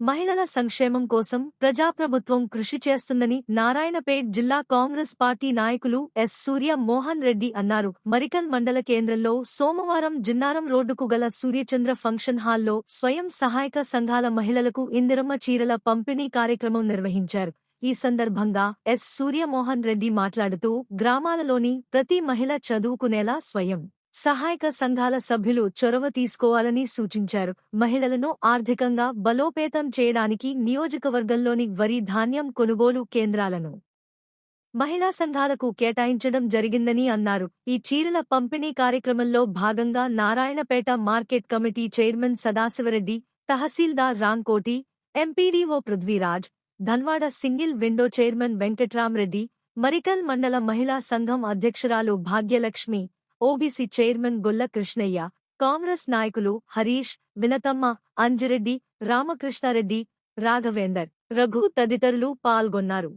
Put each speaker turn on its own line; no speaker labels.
మహిళల సంక్షేమం కోసం ప్రజాప్రభుత్వం కృషి చేస్తుందని నారాయణపేట్ జిల్లా కాంగ్రెస్ పార్టీ నాయకులు ఎస్ సూర్య మోహన్ రెడ్డి అన్నారు. మరికల్ మండల కేంద్రంలో సోమవారం జిన్నారం రోడ్డుకు గల సూర్యచంద్ర ఫంక్షన్ హాల్లో స్వయం సహాయక సంఘాల మహిళలకు ఇందిరమ్మ చీరల పంపిణీ కార్యక్రమం నిర్వహించారు. ఈ సందర్భంగా ఎస్ సూర్యమోహన్ రెడ్డి మాట్లాడుతూ గ్రామాలలోని ప్రతి మహిళ చదువుకునేలా స్వయం. సహాయక సంఘాల సభ్యులు చొరవ తీసుకోవాలని సూచించారు. మహిళలను ఆర్థికంగా బలోపేతం చేయడానికి నియోజకవర్గంలోని వరి ధాన్యం కొనుగోలు కేంద్రాలను మహిళా సంఘాలకు కేటాయించడం జరిగిందని అన్నారు. ఈ చీరల పంపిణీ కార్యక్రమంలో భాగంగా Narayanpet market committee chairman Sadashivareddy తహసీల్దార్ Ramkoti MPDO Prithviraj Dhanwada single window chairman Venkatramareddy Marikal మండల మహిళా సంఘం అధ్యక్షురాలు భాగ్యలక్ష్మి ఓబీసీ చైర్మన్ గొల్ల కృష్ణయ్య కాంగ్రెస్ నాయకులు హరీష్ వినతమ్మ అంజిరెడ్డి రామకృష్ణారెడ్డి రాఘవేందర్ రఘు తదితరులు పాల్గొన్నారు.